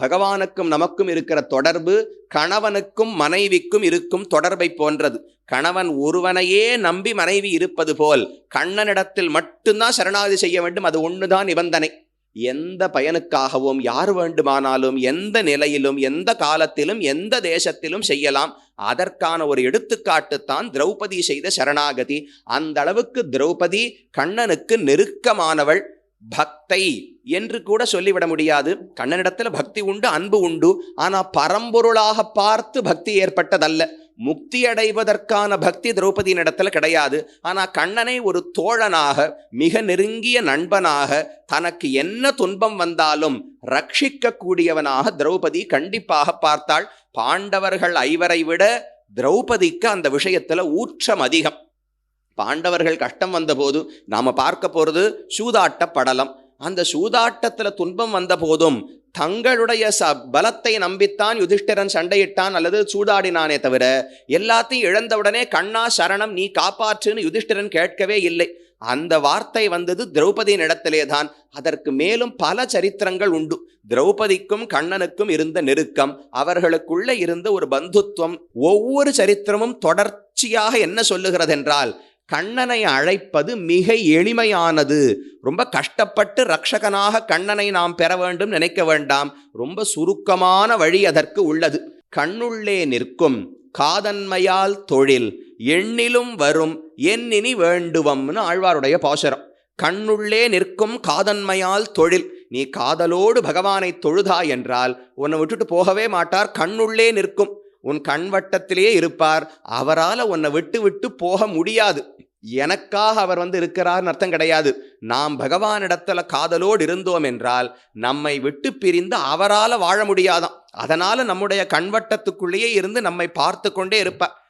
பகவானுக்கும் நமக்கும் இருக்கிற தொடர்பு கணவனுக்கும் மனைவிக்கும் இருக்கும் தொடர்பை போன்றது. கணவன் ஒருவனையே நம்பி மனைவி இருப்பது போல் கண்ணனிடத்தில் மட்டும்தான் சரணாகதி செய்ய வேண்டும் அது ஒன்றுதான் நிபந்தனை. எந்த பயனுக்காகவும் யார் வேண்டுமானாலும் எந்த நிலையிலும் எந்த காலத்திலும் எந்த தேசத்திலும் செய்யலாம். அதற்கான ஒரு எடுத்துக்காட்டுத்தான் திரௌபதி செய்த சரணாகதி. அந்த அளவுக்கு திரௌபதி கண்ணனுக்கு நெருக்கமானவள். பக்தை என்று கூட சொல்லிவிட முடியாது. கண்ணனிடத்தில் பக்தி உண்டு அன்பு உண்டு. ஆனால் பரம்பொருளாக பார்த்து பக்தி ஏற்பட்டதல்ல. முக்தி அடைவதற்கான பக்தி திரௌபதியின் இடத்துல கிடையாது. ஆனால் கண்ணனை ஒரு தோழனாக மிக நெருங்கிய நண்பனாக தனக்கு என்ன துன்பம் வந்தாலும் ரட்சிக்கக்கூடியவனாக திரௌபதி கண்டிப்பாக பார்த்தாள். பாண்டவர்கள் ஐவரை விட திரௌபதிக்கு அந்த விஷயத்தில் ஊற்றம் அதிகம். பாண்டவர்கள் கஷ்டம் வந்தபோது நாம பார்க்க போகிறது சூதாட்ட படலம் அந்த சூதாட்டத்தில் துன்பம் வந்த போதும் தங்களுடைய ச பலத்தை நம்பித்தான் யுதிஷ்டிரன் சண்டையிட்டான் அல்லது சூதாடினானே தவிர எல்லாத்தையும் இழந்தவுடனே கண்ணா சரணம் நீ காப்பாற்றுன்னு யுதிஷ்டிரன் கேட்கவே இல்லை. அந்த வார்த்தை வந்தது திரௌபதியின் இடத்திலே தான் அதற்கு மேலும் பல சரித்திரங்கள் உண்டு. திரௌபதிக்கும் கண்ணனுக்கும் இருந்த நெருக்கம் அவர்களுக்குள்ள இருந்த ஒரு பந்துத்துவம் ஒவ்வொரு சரித்திரமும் தொடர்ச்சியாக என்ன சொல்லுகிறது என்றால் கண்ணனை அழைப்பது மிக எளிமையானது. ரொம்ப கஷ்டப்பட்டு ரக்ஷகனாக கண்ணனை நாம் பெற வேண்டும் நினைக்க வேண்டாம். ரொம்ப சுருக்கமான வழி அதற்கு உள்ளது. கண்ணுள்ளே நிற்கும் காதன்மையால் தொழில் எண்ணிலும் வரும் எண்ணினி வேண்டுவம்னு ஆழ்வாருடைய பாசுரம். கண்ணுள்ளே நிற்கும் காதன்மையால் தொழில் நீ காதலோடு பகவானை தொழுதா என்றால் உன்னை விட்டுட்டு போகவே மாட்டார் கண்ணுள்ளே நிற்கும். உன் கண்வட்டத்திலேயே இருப்பார். அவரால் உன்னை விட்டு விட்டு போக முடியாது. எனக்காக அவர் வந்து இருக்கிறார்னு அர்த்தம் கிடையாது. நாம் பகவானிடத்துல காதலோடு இருந்தோம் என்றால் நம்மை விட்டு பிரிந்து அவரால் வாழ முடியாதாம். அதனால நம்முடைய கண்வட்டத்துக்குள்ளேயே இருந்து நம்மை பார்த்து கொண்டே இருப்பார்.